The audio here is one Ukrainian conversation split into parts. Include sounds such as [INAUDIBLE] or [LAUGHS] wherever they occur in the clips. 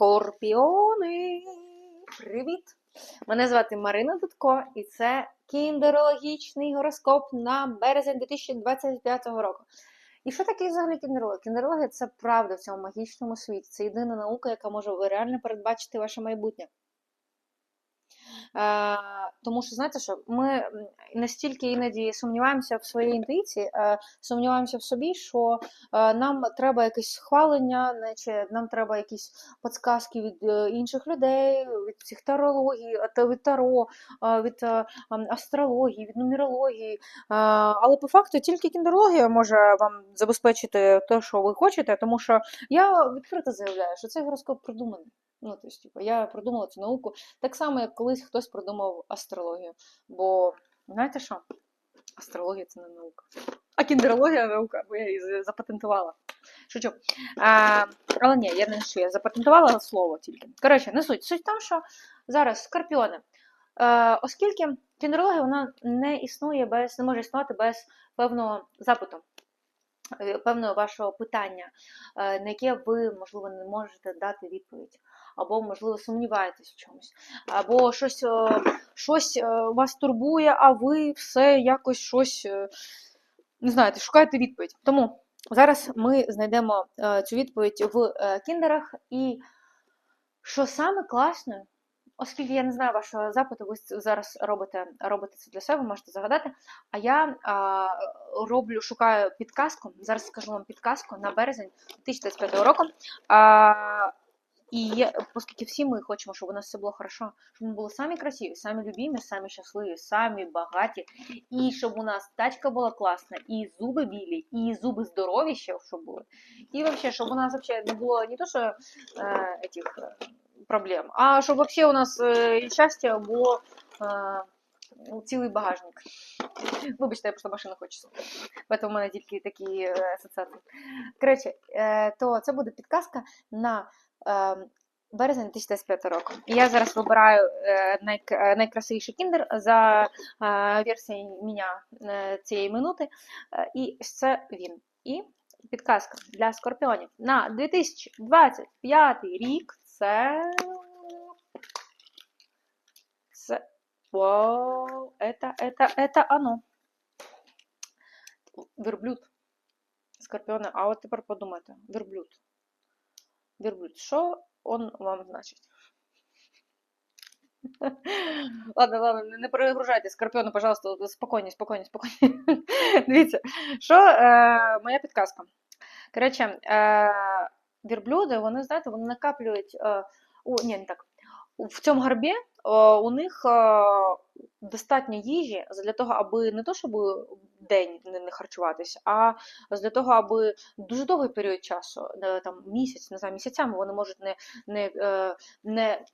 Скорпіони! Привіт! Мене звати Марина Дудко, і це кіндерологічний гороскоп на березень 2025 року. І що таке взагалі кіндерологія? Кіндерологія це правда в цьому магічному світі. Це єдина наука, яка може реально передбачити ваше майбутнє. Тому що, знаєте що, ми настільки іноді сумніваємося в своїй інтуїції, сумніваємося в собі, що нам треба якесь схвалення, наче нам треба якісь подсказки від е, інших людей, від е, від таро, від е, астрології, від нумерології. Але по факту тільки кіндерологія може вам забезпечити те, що ви хочете, тому що я відкрито заявляю, що цей гороскоп придуманий. Ну, тобто, типу, я продумала цю науку так само, як колись хтось продумав астрологію. Бо знаєте що? Астрологія це не наука. А кіндерологія наука, бо я її запатентувала. Шучу. А, але ні, я не шучу, я запатентувала слово тільки. Коротше, не суть. Суть в тому, що зараз скорпіони. Е, оскільки кіндерологія вона не існує без, не може існувати без певного запиту, е, певного вашого питання, е, на яке ви, можливо, не можете дати відповідь, або, можливо, сумніваєтесь в чомусь, або щось, е, щось е, вас турбує, а ви все якось щось е, не знаєте, шукаєте відповідь. Тому зараз ми знайдемо цю відповідь в кіндерах. І що саме класне, оскільки я не знаю вашого запиту, ви зараз робите, робите це для себе, можете загадати. А я а, роблю, шукаю підказку. Зараз скажу вам підказку на березень 2025 року. А, і є, оскільки всі ми хочемо, щоб у нас все було хорошо, щоб ми були самі красиві, самі любімі, самі щасливі, самі багаті, і щоб у нас тачка була класна, і зуби білі, і зуби здорові ще щоб були. І взагалі, щоб у нас вообще не було не то, що е, этих, е, проблем, а щоб вообще у нас е, щастя було е, цілий багажник. Вибачте, я просто машину хочу слухати. Тому мене тільки такі асоціації. Коротше, то це буде підказка на березень 2025 року. І я зараз вибираю е, найк- е, найкрасивіший кіндер за е, версією мене е, цієї минути. Е, І це він. І підказка для скорпіонів на 2025 рік це. Це. Вау, это, это, это оно. Верблюд. Скорпіони, а от тепер подумайте. Верблюд. Верблюд. Що он вам значить? [LAUGHS] Ладно, ладно, не- перегружайте скорпіони, пожалуйста, спокійні, спокійні, спокійні. [LAUGHS] Дивіться, що е, моя підказка. Коротше, е, верблюди, вони, знаєте, вони накаплюють. Е, у, ні, не так. В цьому горбі е, у них е, достатньо їжі для того, аби не то, щоб день не, харчуватись, а для того, аби дуже довгий період часу, е, там місяць, не знаю, місяцями вони можуть не, не, е, не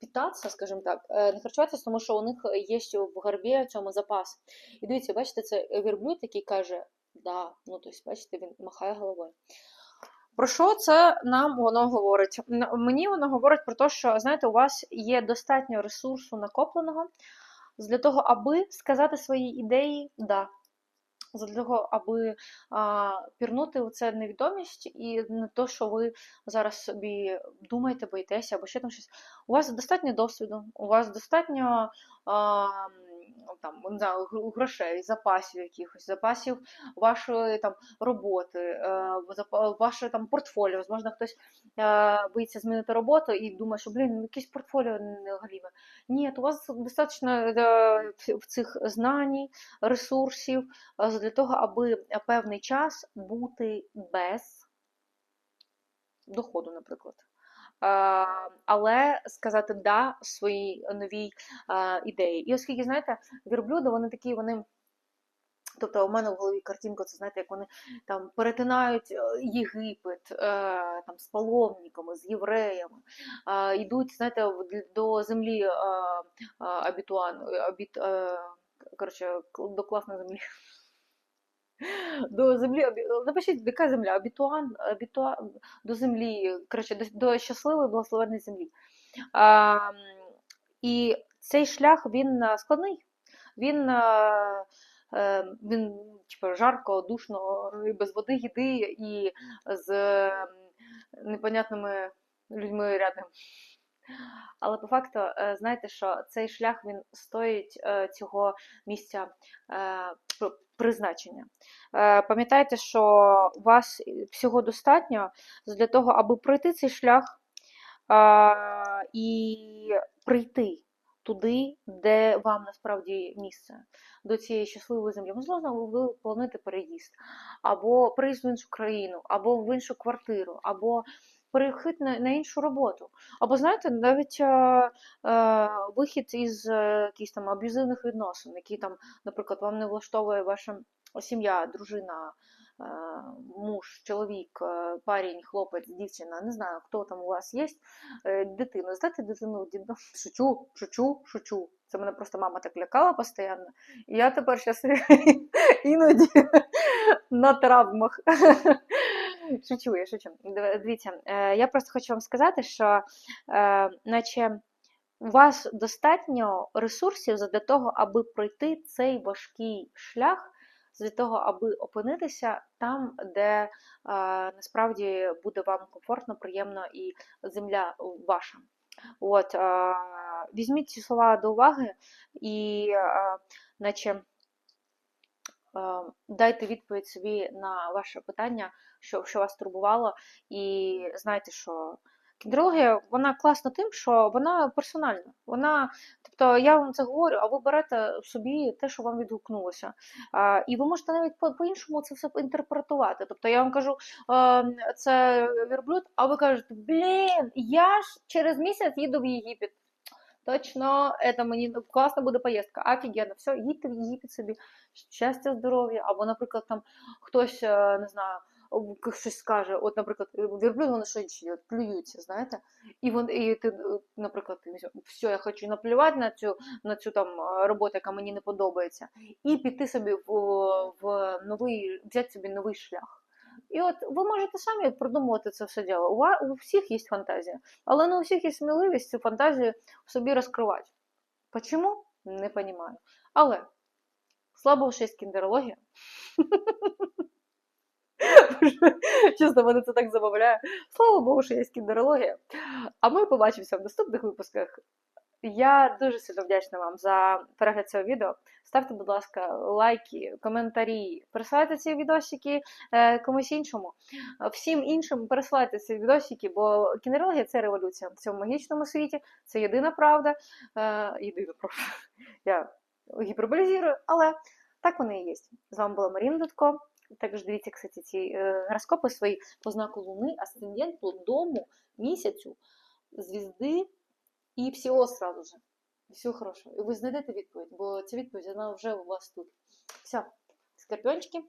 питатися, скажімо так, е, не харчуватися, тому що у них є в горбі цьому запас. І дивіться, бачите, це верблюд, який каже, да, ну тобто, бачите, він махає головою. Про що це нам воно говорить? Мені воно говорить про те, що знаєте, у вас є достатньо ресурсу накопленого для того, аби сказати свої ідеї да. Для того, аби а, пірнути у це невідомість і не то, що ви зараз собі думаєте, боїтеся або ще там щось. У вас достатньо досвіду, у вас достатньо а, там, не знаю, грошей, запасів якихось, запасів вашої там роботи, е, ваше там портфоліо. Можливо, хтось е, боїться змінити роботу і думає, що блін, якесь портфоліо не галіме. Ні, у вас достатньо е, в цих знань, ресурсів е, для того, аби певний час бути без доходу, наприклад. Але сказати да своїй новій ідеї. І оскільки, знаєте, вірблюди, вони такі, вони. Тобто у мене в голові картинка, це знаєте, як вони там перетинають е, Єгипет е, там, з паломниками, з євреями, йдуть, знаєте, до землі е, е, Абітуан, абіт, коротше, до класної землі. До землі, напишіть, яка земля? Абітуан, абітуан, до землі, коротше, до, до щасливої благословенної землі. А, і цей шлях він складний. Він, е, він типу, жарко, душно, без води, їди і з непонятними людьми рядом. Але по факту, е, знаєте, що цей шлях він стоїть е, цього місця е, призначення. Пам'ятайте, що вас всього достатньо для того, аби пройти цей шлях і прийти туди, де вам насправді місце, до цієї щасливої землі. Можливо, ви плануєте переїзд, або приїзд в іншу країну, або в іншу квартиру, або перехід на, на іншу роботу. Або знаєте, навіть е, е, вихід із е, якихось там аб'юзивних відносин, які там, наприклад, вам не влаштовує ваша сім'я, дружина, е, муж, чоловік, е, парень, хлопець, дівчина, не знаю, хто там у вас є, дитину. Здати дитину. Шучу, шучу, шучу. Це мене просто мама так лякала постійно. І я тепер зараз [LAUGHS] іноді на травмах. [LAUGHS] Шучу, я шучу. Дивіться, е, я просто хочу вам сказати, що е, наче у вас достатньо ресурсів для того, аби пройти цей важкий шлях, для того, аби опинитися там, де е, насправді буде вам комфортно, приємно і земля ваша. От, е, візьміть ці слова до уваги і, е, наче, дайте відповідь собі на ваше питання, що, що вас турбувало, і знайте, що кіндрологія, вона класна тим, що вона персональна. Вона, тобто я вам це говорю, а ви берете собі те, що вам відгукнулося. А, і ви можете навіть по- по-іншому це все інтерпретувати. Тобто я вам кажу, е, це верблюд, а ви кажете, блін, я ж через місяць їду в Єгипет. Точно, це мені класна буде поїздка. Офігенно, все, їдьте в Єгипет собі, щастя, здоров'я. Або, наприклад, там хтось, е, не знаю, щось скаже, от, наприклад, верблюд, вони що інші плюються, знаєте? І, вон, і ти, е, наприклад, все, я хочу наплювати на цю, на цю там роботу, яка мені не подобається, і піти собі в, в новий, взяти собі новий шлях. І от ви можете самі продумувати це все діло. У, у всіх є фантазія, але не у всіх є сміливість цю фантазію в собі розкривати. Почему? Не понимаю. Але що є кіндерологія. [LAUGHS] Чесно, мене це так забавляє. Слава Богу, що є кіндерологія. А ми побачимося в наступних випусках. Я дуже сильно вдячна вам за перегляд цього відео. Ставте, будь ласка, лайки, коментарі, пересилайте ці відосики е, комусь іншому. Всім іншим пересилайте ці відосики, бо кінерологія це революція в цьому магічному світі. Це єдина правда. Е, єдина правда. Я гіперболізую, але так вони і є. З вами була Маріна Дудко. Також дивіться, кстати, ці е, гороскопи свої по знаку Луни, асценденту, дому, місяцю, звізди і ПСІО сразу же. Всього хорошого. І ви знайдете відповідь, бо ця відповідь вона вже у вас тут. Все, скорпіончики,